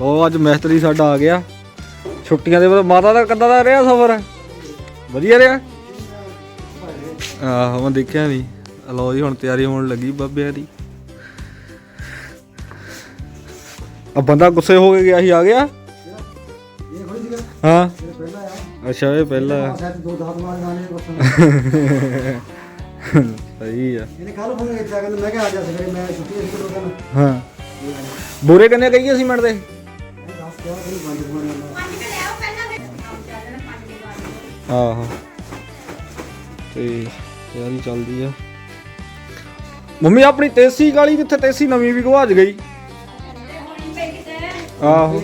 ਲੋ ਅੱਜ ਮਿਸਤਰੀ ਸਾਡਾ ਆ ਗਿਆ। ਛੁੱਟੀਆਂ ਦੇ ਬਾਅਦ ਮਾਤਾ ਦਾ ਕਿੱਦਾਂ ਦਾ ਰਿਹਾ ਸਫ਼ਰ? ਵਧੀਆ ਰਿਹਾ? ਆਹੋ ਮੈਂ ਦੇਖਿਆ ਨਹੀਂ ਲੋ ਜੀ ਹੁਣ ਤਿਆਰੀ ਹੋਣ ਲੱਗੀ ਬਾਬਿਆਂ ਦੀ। ਆ ਬੰਦਾ ਗੁੱਸੇ ਹੋ ਕੇ ਗਿਆ ਸੀ ਆ ਗਿਆ? ਹਾਂ। ਅੱਛਾ ਇਹ ਪਹਿਲਾਂ ਸਹੀ ਆ। ਇਹਨੇ ਕੱਲ ਫੋਨ ਕੀਤਾ ਕਹਿੰਦਾ ਮੈਂ ਕਿਹਾ ਆ ਜਾ ਸਵੇਰੇ ਮੈਂ ਛੁੱਟੀ ਕਹਿੰਦਾ ਹਾਂ। ਬੋਰੇ ਕਿੰਨੇ ਕਹੀਏ ਸੀ ਮਿੰਟ ਦੇ? ਆਹੋ। ਤੇ ਤਿਆਰੀ ਚੱਲਦੀ ਆ। ਮੰਮੀ ਆਪਣੀ ਤੇਸੀ ਗਾਲੀ ਕਿੱਥੇ ਤੇਸੀ ਨਵੀਂ ਵੀ ਗਵਾਚ ਗਈ। ਆਹੋ।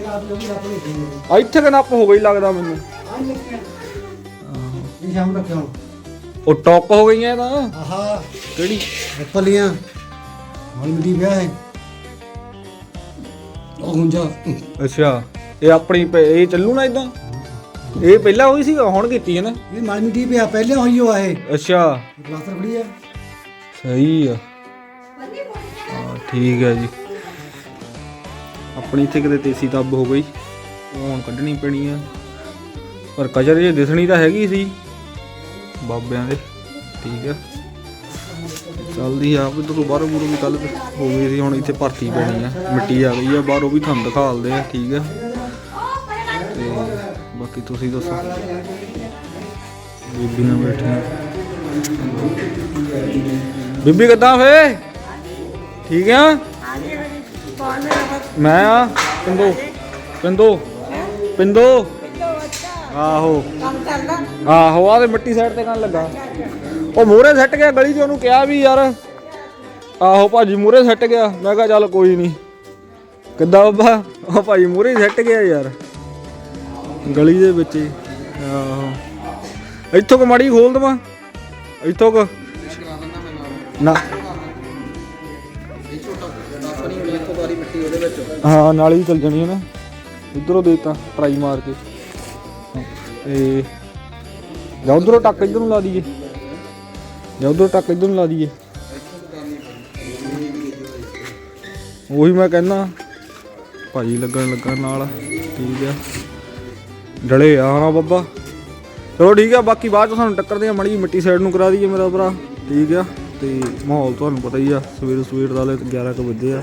ਆ ਇੱਥੇ ਕਿ ਨੱਪ ਹੋ ਗਈ ਲੱਗਦਾ ਮੈਨੂੰ। ਇਹ ਸ਼ਾਮ ਰੱਖਿਆ ਹੁਣ ਉਹ ਟੌਕ ਹੋ ਗਈਆਂ ਇਹ ਤਾਂ। ਆਹਾ। ਕਿਹੜੀ? ਮਨ ਮਿਲੀ ਵਿਆਹ ਹੈ। ਉਹ ਹੁੰਜਾ ਅੱਛਾ। ਇਹ ਆਪਣੀ ਪ- ਇਹ ਚੱਲੂ ਨਾ ਇਦਾਂ ਇਹ ਪਹਿਲਾਂ ਹੋਈ ਸੀ ਹੁਣ ਕੀਤੀ ਹੈ ਨਾ ਇਹ ਮਿਲੀ ਪਿਆ ਪਹਿਲੇ ਹੋਈ ਹੋ ਆਏ। ਅੱਛਾ। ਪਲਾਸਟਰ ਫੜੀ ਆ। ਸਹੀ ਆ। ਹਾਂ ਠੀਕ ਹੈ ਜੀ। ਆਪਣੀ ਇੱਥੇ ਕਿਤੇ ਤੇਸੀ ਤੱਬ ਹੋ ਗਈ। ਉਹ ਹੁਣ ਕੱਢਣੀ ਪੈਣੀ ਆ। ਪਰ ਕਜਰ ਜੇ ਦਿਸਣੀ ਤਾਂ ਹੈਗੀ ਸੀ। ਬਾਬਿਆਂ ਦੇ। ਠੀਕ ਆ। ਚੱਲਦੀ ਆ ਵੀ ਤੋਂ ਬਾਹਰੋਂ ਬੂਰੋਂ ਵੀ ਕੱਲ ਹੋ ਗਈ ਸੀ ਹੁਣ ਇੱਥੇ ਭਰਤੀ ਪੈਣੀ ਆ। ਮਿੱਟੀ ਆ ਗਈ ਆ ਬਾਹਰੋਂ ਵੀ ਤੁਹਾਨੂੰ ਦਿਖਾਲਦੇ ਆ। ਠੀਕ ਆ। ਤੇ ਬਾਕੀ ਤੁਸੀਂ ਦੱਸੋ। ਬੀਬੀਆਂ ਬੈਠੀਆਂ। ਬੀਬੀ ਕਿੱਦਾਂ ਫੇ? ਠੀਕ ਆ? ਮੈਂ ਆ, ਪਿੰਦੋ। ਪਿੰਦੋ। ਪਿੰਦੋ। ਆਹੋ। ਆਹੋ ਆ ਤੇ ਮਿੱਟੀ ਸਾਈਡ ਤੇ ਕਰਨ ਲੱਗਾ। ਉਹ ਮੂਰੇ ਸੱਟ ਗਿਆ, ਗਲੀ 'ਚ ਉਹਨੂੰ ਕਿਹਾ ਵੀ ਯਾਰ। ਆਹੋ, ਭਾਜੀ ਮੂਰੇ ਸੱਟ ਗਿਆ। ਮੈਂ ਕਿਹਾ ਚੱਲ ਕੋਈ ਨਹੀਂ ਕਿੱਦਾਂ ਬਾਬਾ? ਉਹ ਭਾਜੀ ਮੂਰੇ ਸੱਟ ਗਿਆ ਯਾਰ। ਗਲੀ ਦੇ ਵਿੱਚ ਹੀ। ਆਹੋ। ਇੱਥੋਂ ਕੁ ਮਾੜੀ ਖੋਲ ਦਵਾਂ। ਇੱਥੋਂ ਕੁ। ਨਾ। ਹਾਂ, ਨਾਲ ਹੀ ਚੱਲ ਜਾਣੀ ਹੈ ਨਾ। ਇਧਰੋਂ ਦੇਤਾ ਟਰਾਈ ਮਾਰ ਕੇ। ਤੇ ਜਾਂ ਉਧਰੋਂ ਟੱਕ ਇਧਰ ਨੂੰ ਲਾ ਦਈਏ। ਜਾਂ ਉਧਰੋਂ ਟੱਕ ਇਧਰ ਨੂੰ ਲਾ ਦਈਏ। ਉਹੀ ਮੈਂ ਕਹਿੰਦਾ। ਭਾਜੀ ਲੱਗਣ ਲੱਗਣ ਨਾਲ। ਠੀਕ ਆ। ਡਲੇ ਆ ਨਾ ਬੱਬਾ। ਚਲੋ ਠੀਕ ਆ, ਬਾਕੀ ਬਾਅਦ ਚ ਸਾਨੂੰ ਟੱਕਰਦੇ ਆ, ਮੜੀ ਮਿੱਟੀ ਸਾਈਡ ਨੂੰ ਕਰਾ ਦਈਏ ਮੇਰਾ ਭਰਾ। ਠੀਕ ਆ, ਤੇ ਮਾਹੌਲ ਤੁਹਾਨੂੰ ਪਤਾ ਹੀ ਆ, ਸਵੇਰ ਸਵੇਰ ਦਾ ਹਲੇ 11 ਕੁ ਵਜੇ ਆ।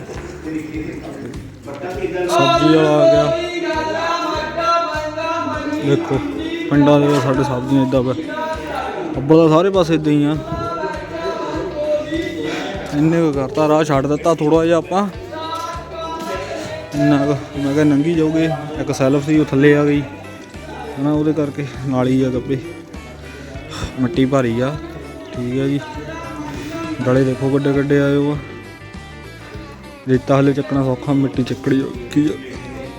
ਸਬਜ਼ੀ ਵਾਲਾ ਆ ਗਿਆ। ਦੇਖੋ, ਪਿੰਡਾਂ ਦੇ ਸਾਡੇ ਸਬਜ਼ੀਆਂ ਇਦਾਂ ਵਾ। ਅੱਬਲ ਦਾ ਸਾਰੇ ਪਾਸੇ ਇਦਾਂ ਹੀ ਆ। ਇੰਨੇ ਕੁ ਕਰਤਾ, ਰਾਹ ਛੱਡ ਦਿੱਤਾ ਥੋੜਾ ਜਿਹਾ ਆਪਾਂ। ਇੰਨਾ ਕੁ, ਮੈਂ ਕਿਹਾ ਨੰਗੀ ਜਾਊਗੇ, ਇੱਕ ਸੈਲਫ ਸੀ, ਉਹ ਥੱਲੇ ਆ ਗਈ। ਹਨਾ, ਉਹਦੇ ਕਰਕੇ ਨਾਲੀ ਆ ਗੱਬੇ ਮਿੱਟੀ ਭਾਰੀ ਆ। ਠੀਕ ਆ ਜੀ। ਡਲੇ ਦੇਖੋ ਗੱਡੇ ਗੱਡੇ ਆਏ ਹੋ ਰੇਤਾ ਹਲੇ ਚੱਕਣਾ ਸੌਖਾ, ਮਿੱਟੀ ਚੱਕੜੀ ਔਖੀ ਆ।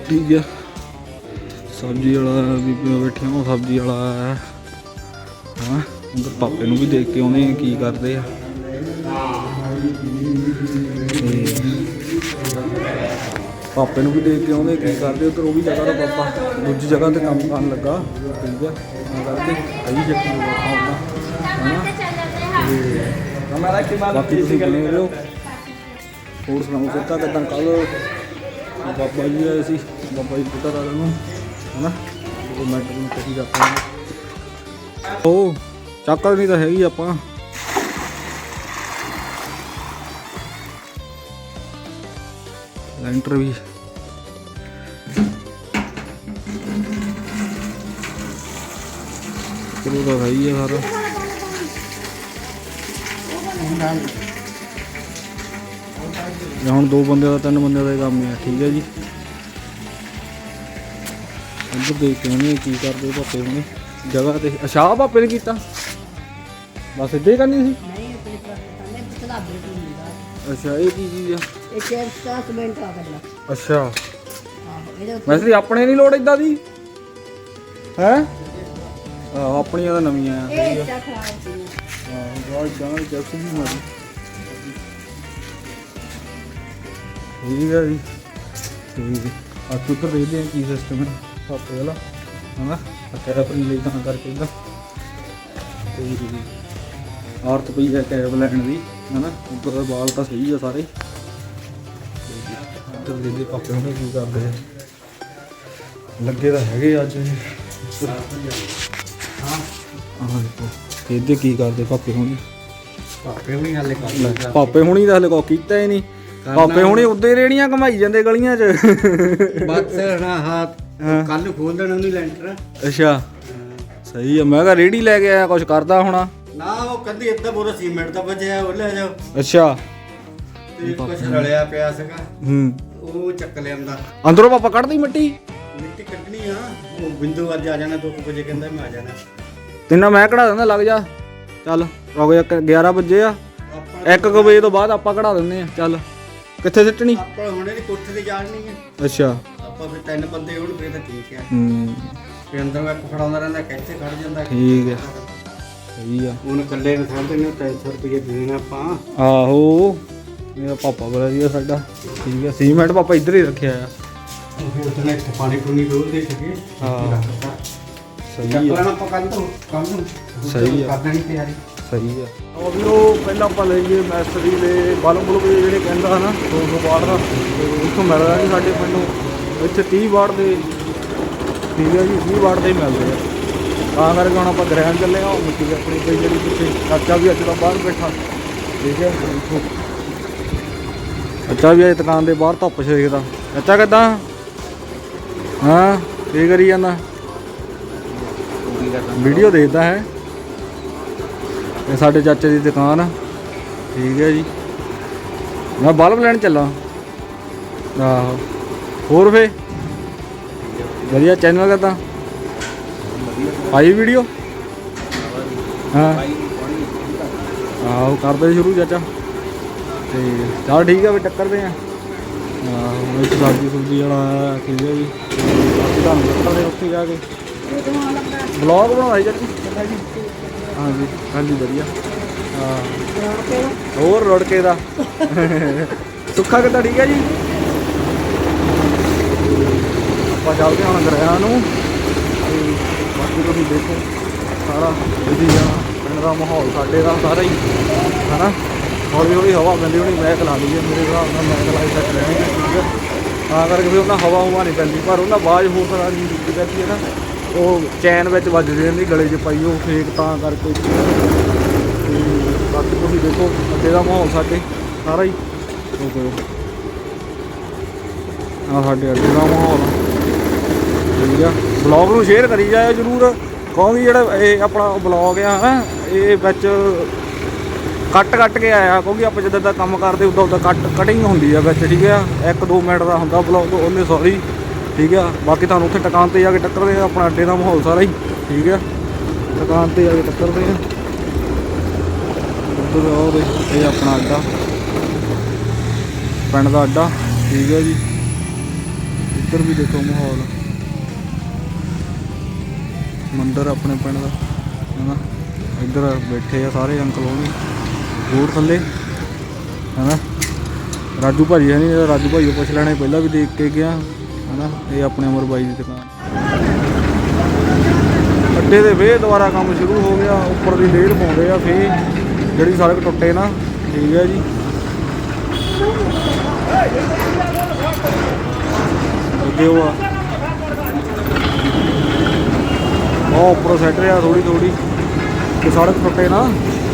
ਠੀਕ ਆ। ਸਬਜ਼ੀ ਵਾਲਾ, ਬੀਬੀਆਂ ਬੈਠੀਆਂ ਉਹ ਸਬਜ਼ੀ ਵਾਲਾ ਆਇਆ ਹਾਂ ਉਧਰ ਪਾਪੇ ਨੂੰ ਵੀ ਦੇਖ ਕੇ ਆਉਣੇ ਕੀ ਕਰਦੇ ਆ। ਤੇ ਪਾਪੇ ਨੂੰ ਵੀ ਦੇਖ ਕੇ ਆਉਂਦੇ ਕੀ ਕਰਦੇ ਉਧਰ ਉਹ ਵੀ ਜਗ੍ਹਾ ਦਾ ਪਾਪਾ। ਦੂਜੀ ਜਗ੍ਹਾ ਤੇ ਕੰਮ ਕਰਨ ਲੱਗਾ ਠੀਕ ਆ ਤਾਂ ਕਰਕੇ ਆਈ ਜੱਟੀ ਨੂੰ ਆਉਂਦਾ ਹਮਾਰਾ ਕੀ ਬਾਕੀ ਤੁਸੀਂ ਬਣੇ ਰਹੋ ਹੋਰ ਸੁਣਾਓ ਕਿੱਦਾਂ ਕਿਦਾਂ ਕੱਲ ਬਾਬਾ ਜੀ ਆਏ ਸੀ ਬਾਬਾ ਜੀ ਪੁੱਤਰ ਵਾਲੇ ਨੂੰ ਹਨਾ? ਉਹ ਮੈਂ ਤੁਹਾਨੂੰ ਕਹੀ ਜਾਂਦਾ ਉਹ ਚੱਕਰ ਨਹੀਂ ਤਾਂ ਹੈਗੀ ਆਪਾਂ। ਲੈਂਟਰ ਵੀ। ਚਲੋ ਤਾਂ ਸਹੀ ਹੈ ਸਾਰਾ। ਇਹ ਹੁਣ ਦੋ ਬੰਦੇ ਦਾ, ਤਿੰਨ ਬੰਦੇ ਦਾ ਕੰਮ ਹੈ, ਠੀਕ ਹੈ ਜੀ। ਇੱਧਰ ਦੇਖ ਕੇ ਕੀ ਕਰਦੇ ਪਾਪੇ ਹੁਣੇ। ਜਗ੍ਹਾ ਤੇ, ਅੱਛਾ ਪਾਪੇ ਨੇ ਕੀਤਾ। ਬਸ ਇੱਦਾਂ ਹੀ ਕਰਨੀ ਸੀ? ਅੱਛਾ ਇਹ ਕੀ ਚੀਜ਼ ਆ? ਇਹ ਚੇਅਰ ਦਾ ਸੀਮੈਂਟ ਆ ਕਰਨਾ ਅੱਛਾ। ਆਹੋ ਇਹਦੇ ਉੱਤੇ ਵੈਸੇ ਆਪਣੇ ਨਹੀਂ ਲੋੜ ਇਦਾਂ ਦੀ? ਹੈ? ਆਹ ਆਪਣੀਆਂ ਤਾਂ ਨਵੀਆਂ ਆ। ਇਹ ਇੱਟਾਂ ਖਰਾਬ ਸੀ। ਆਹ ਜਾਨ ਜੈਕਸ ਵੀ ਮਾਰੀ ਠੀਕ ਹੈ ਜੀ। ਠੀਕ ਆ। ਕੁੱਤਰ ਦੇਖਦੇ ਆ ਕੀ ਸਿਸਟਮ ਹੈ ਪਾਪੇ ਵਾਲਾ ਹਨਾ? ਅਕੈਬ ਆਪਣੀ ਲਈ ਤਾਂ ਕਰਕੇ ਇਹਦਾ। ਤੇ ਆਰਤ ਪਈ ਹੈ ਕੈਬ ਲੈਣ ਦੀ। ਹਨਾ? ਉੱਪਰ ਦਾ ਬਾਲ ਤਾਂ ਸਹੀ ਆ ਸਾਰੇ। ਇੱਧਰ ਦੇਖਦੇ ਪਾਪੇ ਹੁਣੇ ਕੀ ਕਰਦੇ ਆ? ਲੱਗੇ ਤਾਂ ਹੈਗੇ ਅੱਜ। ਹਾਂ। ਆਹ ਦੇਖੋ ਇਹਦੇ ਕੀ ਕਰਦੇ ਪਾਪੇ ਹੁਣੀ? ਭਾਪੇ ਵੀ ਹਾਲੇ ਕਰ ਲੈ, ਪਾਪੇ ਹੁਣੀ ਤਾਂ ਹਲੇ ਕੋ ਕੀਤਾ ਹੀ ਨਹੀਂ। ਪਾਪੇ ਹੁਣੀ। ਉੱਦੇ ਰੇੜੀਆਂ ਕਮਾਈ ਜਾਂਦੇ ਗਲੀਆਂ 'ਚ। ਬਸ ਨਾ ਹੱਥ ਹਾਂ। ਕੱਲ ਖੋਲ ਦੇਣਾ ਉਹਨੂੰ ਲੈਂਟਰ। ਅੱਛਾ। ਸਹੀ ਆ ਮੈਂ ਕਿਹਾ ਰੇੜੀ ਲੈ ਕੇ ਆਇਆ ਕੁਝ ਕਰਦਾ ਹੋਣਾ। ਨਾ ਉਹ ਕਹਿੰਦੀ ਇੱਦਾਂ ਬੋਰਾ ਸੀਮੈਂਟ ਦਾ ਬਚਿਆ ਉਹ ਲੈ ਜਾਓ। ਅੱਛਾ। ਤੇ ਕੁਛ ਰਲਿਆ ਪਿਆ ਸੀਗਾ। ਹੂੰ। ਉਹ ਚੱਕ ਲਿਆਂਦਾ। ਅੰਦਰੋਂ ਪਾਪਾ ਕੱਢਦੀ ਮਿੱਟੀ? ਮਿੱਟੀ ਕੱਢਣੀ ਆ। ਉਹ ਬਿੰਦੂ ਅੱਜ ਆ ਜਾਣਾ 2 ਵਜੇ ਕਹਿੰਦਾ ਮੈਂ ਆ ਜਾਣਾ। ਤਿੰਨਾ ਮੈਂ ਕਢਾ ਦਿੰਦਾ ਲੱਗ ਜਾ। ਚੱਲ ਰੁਕ ਜਾ 11 ਵਜੇ ਆ। ਆਪਾਂ 1 ਵਜੇ ਤੋਂ ਬਾਅਦ ਆਪਾਂ ਕਢਾ ਦਿੰਦੇ ਆ। ਚੱਲ। ਕਿੱਥੇ ਸਿੱਟਣੀ? ਆਪਾਂ ਹੁਣੇ ਦੀ ਕੋਠੇ ਤੇ ਜਾਣੀ ਹੈ ਅੱਛਾ। ਆਪਾਂ ਵੀ ਤਿੰਨ ਬੰਦੇ ਹੋਣ ਫੇਰ ਤਾਂ ਠੀਕ ਹੈ ਹੂੰ। ਤੇ ਅੰਦਰ ਮੈਂ ਖੜਾਉਂਦਾ ਰਹਿੰਦਾ ਕਿੱਥੇ ਖੜ ਜਾਂਦਾ। ਠੀਕ ਹੈ ਸਹੀ ਆ। ਹੁਣ ਇਕੱਲੇ ਨੂੰ ਸਾਹਮਣੇ ਨੂੰ 300 ਰੁਪਏ ਦੇਣਾ ਆਪਾਂ। ਆਹੋ। ਮੇਰਾ ਪਾਪਾ ਬੜਾ ਜੀ ਸਾਡਾ। ਠੀਕ ਹੈ ਸੀਮੈਂਟ ਪਾਪਾ ਇੱਧਰ ਹੀ ਰੱਖਿਆ ਆ। ਫਿਰ ਉਹਨੇ ਇੱਥੇ ਪਾਣੀ ਪੂਣੀ ਡੋਲ ਦੇ ਸਕੇ ਹਾਂ। ਸਹੀ ਆ। ਲੈਣਾ ਆਪਾਂ ਕੱਲ ਤੋਂ ਕੱਲ ਨੂੰ। ਸਹੀ ਆ। ਤਿਆਰੀ। ਸਹੀ ਆ। ਉਹ ਵੀ ਉਹ ਪਹਿਲਾਂ ਆਪਾਂ ਲਈਏ ਮੈਸਰੀ ਦੇ ਬਲਬ ਬਲਬ ਜਿਹੜੇ ਕਹਿੰਦਾ ਹਨਾ 200 ਵਾਟ ਦਾ। ਉੱਥੋਂ ਮਿਲਦਾ ਨਹੀਂ ਸਾਡੇ ਪਿੰਡੋਂ। ਇੱਥੇ 30 ਵਾਟ ਦੇ ਠੀਕ ਹੈ ਜੀ 30 ਵਾਟ ਦੇ ਹੀ ਮਿਲਦੇ ਆ। ਤਾਂ ਕਰਕੇ ਹੁਣ ਆਪਾਂ ਗ੍ਰਹਿਣ ਚੱਲੇ ਆ ਮਿੱਟੀ ਆਪਣੀ ਪਈ ਜਿਹੜੀ ਪਿੱਛੇ। ਚਾਚਾ ਵੀ ਅੱਜ ਦਾ ਬਾਹਰ ਬੈਠਾ। ਠੀਕ ਹੈ ਦੇਖੋ ਚਾਚਾ ਵੀ ਅੱਜ ਦੁਕਾਨ ਦੇ ਬਾਹਰ ਧੁੱਪ ਸੇਕਦਾ ਚਾਚਾ ਕਿੱਦਾਂ? ਹਾਂ, ਕੀ ਕਰੀ ਜਾਂਦਾ? ਵੀਡੀਓ ਦੇਖਦਾ ਹੈ। ਇਹ ਸਾਡੇ ਚਾਚੇ ਦੀ ਦੁਕਾਨ। ਆ ਠੀਕ ਹੈ ਜੀ। ਮੈਂ ਬਲਬ ਲੈਣ ਚੱਲਾਂ। ਆਹੋ। ਹੋਰ ਫੇ? ਵਧੀਆ, ਚੈਨਲ ਕਰਦਾ ਆਈ ਵੀਡੀਓ? ਹਾਂ। ਆਹੋ ਕਰਦੇ ਸ਼ੁਰੂ ਚਾਚਾ। ਤੇ ਚਲ ਠੀਕ ਆ ਵੀ ਟੱਕਰਦੇ ਆ। ਆਹੋ ਇੱਕ ਸਬਜ਼ੀ ਸੁਬਜ਼ੀ ਵਾਲਾ ਆਇਆ, ਠੀਕ ਹੈ ਜੀ। ਬਾਕੀ ਤੁਹਾਨੂੰ ਦੱਸਦੇ ਉੱਥੇ ਜਾ ਕੇ। ਬਲੌਗ ਬਣਾਉਣਾ ਚਾਚੀ। ਹਾਂਜੀ ਹਾਂਜੀ ਵਧੀਆ। ਹਾਂ। ਹੋਰ ਰੋੜਕੇ ਦਾ। ਸੁੱਖਾ ਕਿੱਦਾਂ ਠੀਕ ਹੈ ਜੀ? ਆਪਾਂ ਚੱਲਦੇ ਹਾਂ ਹੁਣ ਗ੍ਰਹਿਆਂ ਨੂੰ। ਬਾਕੀ ਤੁਸੀਂ ਦੇਖੋ, ਸਾਰਾ ਵਧੀਆ ਪਿੰਡ ਦਾ ਮਾਹੌਲ, ਸਾਡੇ ਦਾ ਸਾਰਾ ਹੀ, ਹਨਾ? ਹੌਲੀ ਹੌਲੀ ਹਵਾ ਪੈਂਦੀ ਹੋਣੀ, ਮੈਂ ਲਾ ਲਈਏ ਮੇਰੇ ਹਿਸਾਬ ਨਾਲ ਮੈਂ ਲਾਈ ਸੈੱਟ ਰਹਿਣੀ ਠੀਕ ਹੈ? ਤਾਂ ਕਰਕੇ ਫਿਰ ਉਹਨਾਂ ਹਵਾ ਹਵਾ ਨਹੀਂ ਪੈਂਦੀ, ਪਰ ਉਹਨਾਂ ਬਾਜ ਹੋਰ ਤਰ੍ਹਾਂ ਦੀ ਦਿੱਤੀ ਹੈ ਨਾ ਉਹ ਚੈਨ ਵਿੱਚ ਵੱਜਦੀ ਰਹਿੰਦੀ, ਗਲੇ 'ਚ ਪਾਈ ਉਹ ਫੇਕ ਤਾਂ ਕਰਕੇ। ਬਾਕੀ ਤੁਸੀਂ ਦੇਖੋ, ਅੱਗੇ ਦਾ ਮਾਹੌਲ ਸਾਡੇ, ਸਾਰਾ ਹੀ। ਆ ਸਾਡੇ ਅੱਗੇ ਦਾ ਮਾਹੌਲ ਠੀਕ ਆ। ਬਲੌਗ ਨੂੰ ਸ਼ੇਅਰ ਕਰੀ ਜਾਇਓ ਜਰੂਰ। ਕਹੋਗੇ ਜਿਹੜਾ ਇਹ ਆਪਣਾ ਬਲੌਗ ਆ ਨਾ ਇਹ ਵਿੱਚ ਕੱਟ ਕੱਟ ਕੇ ਆਇਆ। ਕਿਉਂਕਿ ਆਪਾਂ ਜਦੋਂ ਦਾ ਕੰਮ ਕਰਦੇ, ਉਦੋਂ ਉਦੋਂ ਕੱਟ ਕਟਿੰਗ ਹੁੰਦੀ ਆ ਵਿੱਚ, ਠੀਕ ਆ। 1-2 ਮਿੰਟ ਦਾ ਹੁੰਦਾ ਬਲੌਗ ਉਹਨੇ ਸੌਰੀ ਠੀਕ ਆ। ਬਾਕੀ ਤੁਹਾਨੂੰ ਉੱਥੇ ਦੁਕਾਨ ਤੇ ਜਾ ਕੇ ਟੱਕਰਦੇ ਆ, ਆਪਣਾ ਅੱਡੇ ਦਾ ਮਾਹੌਲ ਸਾਰਾ ਹੀ, ਠੀਕ ਆ। ਦੁਕਾਨ ਤੇ ਜਾ ਕੇ ਟੱਕਰਦੇ ਆ। ਉੱਧਰ ਉਹ ਦੇ ਇਹ ਆਪਣਾ ਅੱਡਾ। ਪਿੰਡ ਦਾ ਅੱਡਾ, ਠੀਕ ਹੈ ਜੀ। ਇੱਧਰ ਵੀ ਦੇਖੋ ਮਾਹੌਲ। ਮੰਦਿਰ ਆਪਣੇ ਪਿੰਡ ਦਾ, ਹੈਨਾ? ਇੱਧਰ ਬੈਠੇ ਆ ਸਾਰੇ ਅੰਕਲ ਉਹ ਵੀ ਦੂਰ ਥੱਲੇ, ਹੈਨਾ? ਰਾਜੂ ਭਾਜੀ ਹੈ ਨਹੀਂ ਰਾਜੂ ਭਾਈ ਪੁੱਛ ਲੈਣੇ, ਪਹਿਲਾਂ ਵੀ ਦੇਖ ਕੇ ਗਿਆ, ਹੈਨਾ? ਇਹ ਆਪਣੇ ਅਮਰ ਬਾਈ ਦੀ ਦੁਕਾਨ। ਅੱਡੇ ਦੇ ਫੇਰ ਦੁਬਾਰਾ ਕੰਮ ਸ਼ੁਰੂ ਹੋ ਗਿਆ, ਉੱਪਰ ਦੀ ਲੇਡ ਪਾਉਂਦੇ ਆ ਫੇ ਜਿਹੜੀ ਸੜਕ ਟੁੱਟੇ ਨਾ, ਠੀਕ ਹੈ ਜੀ। ਅੱਗੇ ਉਹ ਆ ਉਹ ਉੱਪਰੋਂ ਸੈੱਟ ਰਿਹਾ ਥੋੜੀ ਥੋੜੀ ਤੇ ਸੜਕ ਟੁੱਟੇ ਨਾ,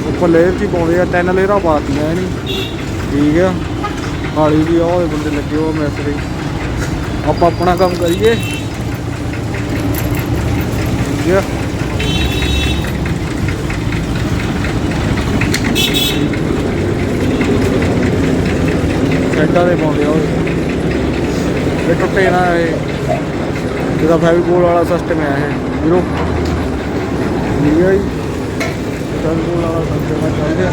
ਉੱਪਰ ਲੇਅਰ ਚ ਹੀ ਪਾਉਂਦੇ ਆ, ਤਿੰਨ ਲੇਅਰਾਂ ਪਾਤੀਆਂ ਇਹ ਨਹੀਂ ਠੀਕ ਆ। ਕਾਲੀ ਵੀ ਉਹ ਬੰਦੇ ਲੱਗੇ ਉਹ ਮੈਸਰੀ ਆਪਾਂ ਆਪਣਾ ਕੰਮ ਕਰੀਏ। ਠੀਕ ਆ। ਸੈੱਟਾਂ ਦੇ ਪਾਉਂਦੇ ਆ ਉਹ। ਇਹ ਟੁੱਟੇ ਨਾ ਇਹ। ਜਿਹਦਾ ਫੈਵੀਕੋਲ ਵਾਲਾ ਸਿਸਟਮ ਹੈ ਇਹ। ਵੀਰੋ। ਠੀਕ ਹੈ ਜੀ। ਫੈਵੀਕੋਲ ਵਾਲਾ ਸਿਸਟਮ ਹੈ ਚੱਲਦੇ ਆ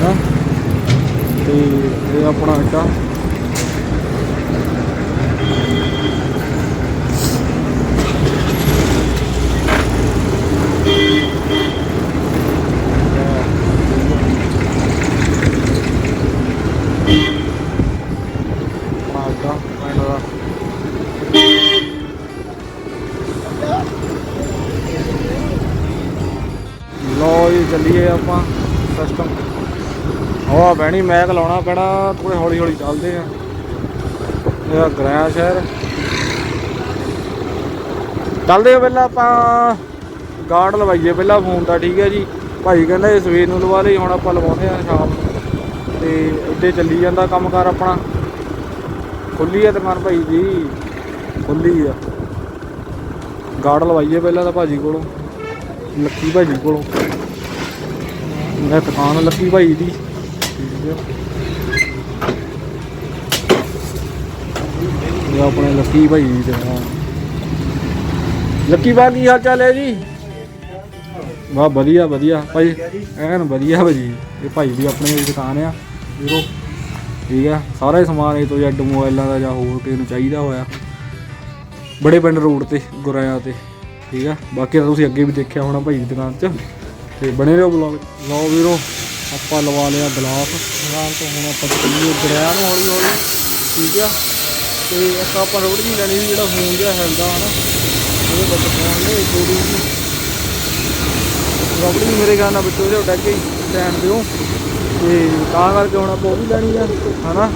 ਹਾਂ ਤੇ ਇਹ ਆਪਣਾ ਅੱਡਾ ਲੋ ਆਪਾਂ ਸਿਸਟਮ ਹਵਾ ਬਹਿਣੀ ਮੈਕ ਲਾਉਣਾ ਪੈਣਾ ਥੋੜੇ ਹੌਲੀ ਹੌਲੀ ਚੱਲਦੇ ਆ। ਇਹ ਗ੍ਰਾਂ ਸ਼ਹਿਰ। ਚੱਲਦੇ ਆ ਪਹਿਲਾਂ ਆਪਾਂ ਗਾਰਡ ਲਵਾਈਏ ਪਹਿਲਾਂ ਫੋਨ ਦਾ, ਠੀਕ ਹੈ ਜੀ। ਭਾਈ ਕਹਿੰਦਾ ਇਹ ਸਵੇਰ ਨੂੰ ਲਵਾ ਲਈ, ਹੁਣ ਆਪਾਂ ਲਵਾਉਂਦੇ ਆ ਸ਼ਾਮ ਨੂੰ। ਤੇ ਇੱਦੇ ਚੱਲੀ ਜਾਂਦਾ ਕੰਮਕਾਰ ਆਪਣਾ। ਖੁੱਲੀ ਆ ਦੁਕਾਨ ਭਾਈ ਜੀ। ਖੁੱਲੀ ਆ। ਗਾਰਡ ਲਵਾਈਏ ਪਹਿਲਾਂ ਤਾਂ ਭਾਜੀ ਕੋਲੋਂ। ਲੱਕੀ ਭਾਜੀ ਕੋਲੋਂ। ਇਹ ਦੁਕਾਨ ਲੱਕੀ ਭਾਈ ਦੀ। ਇਹ ਆਪਣੇ ਲੱਕੀ ਭਾਈ ਦੀ ਦੁਕਾਨ। ਲੱਕੀ ਬਾ ਕੀ ਹਾਲ ਚਾਲ ਹੈ ਜੀ? ਵਾਹ, ਵਧੀਆ ਵਧੀਆ। ਭਾਈ, ਐਨ ਵਧੀਆ ਭਾਜੀ ਇਹ ਭਾਈ ਦੀ ਆਪਣੀ ਦੁਕਾਨ ਆ। ਵੀਰੋ ਠੀਕ ਆ। ਸਾਰਾ ਹੀ ਸਮਾਨ ਇਹ ਤੋਂ ਜੱਡ ਮੋਬਾਈਲਾਂ ਦਾ ਜਾਂ ਹੋਰ ਕਿਸੇ ਨੂੰ ਚਾਹੀਦਾ ਹੋਇਆ। ਬੜੇ ਪਿੰਡ ਰੋਡ ਤੇ, ਗੁਰਾਇਆ ਤੇ। ਠੀਕ ਆ। ਬਾਕੀ ਤਾਂ ਤੁਸੀਂ ਅੱਗੇ ਵੀ ਦੇਖਿਆ ਹੋਣਾ ਭਾਈ ਦੀ ਦੁਕਾਨ 'ਚ। ਤੇ ਬਣੇ ਰਹੋ ਬਲੌਗ। ਲਓ ਵੀਰੋ, ਆਪਾਂ ਲਵਾ ਲਿਆ ਗਲਾਸ ਦੁਕਾਨ ਤੋਂ ਹੁਣ ਆਪਾਂ ਚੱਲੀਏ ਗੁਰਾਇਆ ਨੂੰ ਹੌਲੀ ਹੌਲੀ, ਠੀਕ ਆ? ਤੇ ਇੱਕ ਆਪਾਂ ਰੋਡ ਵੀ ਲੈਣੀ ਸੀ, ਜਿਹੜਾ ਫੋਨ ਜਿਹਾ ਹਿਲਦਾ ਹਨਾ ਉਹਦੇ ਵਿੱਚ ਫੋਨ ਨੇ ਥੋੜੀ ਜਿਹੀ। ਰਬੜੀ ਮੇਰੇ ਖਿਆਲ ਨਾਲ ਵਿੱਚੋਂ ਇਹਦੇ ਡੱਗ ਗਈ ਸਟੈਂਡ ਦਿਓ। ਤੇ ਤਾਂ ਕਰਕੇ ਹੁਣ ਆਪਾਂ ਉਹ ਵੀ ਲੈਣੀ ਆ, ਹਨਾ?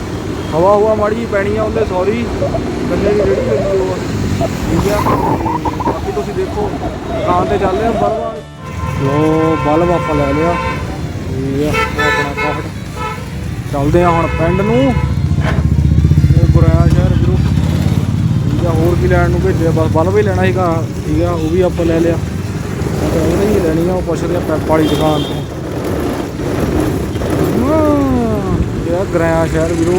ਹਵਾ ਹਵਾ ਮਾੜੀ ਜਿਹੀ ਪੈਣੀ ਆ ਉਹਦੇ ਸੌਰੀ ਬੰਦੇ ਦੀ ਰੇੜੀ ਲੱਗੀ ਉਹ ਠੀਕ ਆ? ਤੇ ਬਾਕੀ ਤੁਸੀਂ ਦੇਖੋ, ਦੁਕਾਨ ਤੇ ਚੱਲਦੇ ਆ ਬਲਵਾ ਲੋ ਬਲਬ ਆਪਾਂ ਲੈ ਲਿਆ। ਠੀਕ ਆ, ਆਪਣਾ ਕਾਫਟ ਚੱਲਦੇ ਆ ਹੁਣ ਪਿੰਡ ਨੂੰ। ਇਹ ਗੁਰਾਇਆ ਸ਼ਹਿਰ ਵੀਰੋ ਠੀਕ ਆ, ਹੋਰ ਕੀ ਲੈਣ ਨੂੰ ਭੇਜਿਆ, ਬਸ ਬਲਬ ਹੀ ਲੈਣਾ ਸੀਗਾ। ਠੀਕ ਆ, ਉਹ ਵੀ ਆਪਾਂ ਲੈ ਲਿਆ। ਉਹਨੇ ਹੀ ਲੈਣੀ ਆ, ਉਹ ਪੁੱਛਦੇ ਆ ਪੈਪ ਵਾਲੀ ਦੁਕਾਨ ਤੋਂ। ਹਾਂ, ਇਹ ਗੁਰਾਇਆ ਸ਼ਹਿਰ ਵੀਰੋ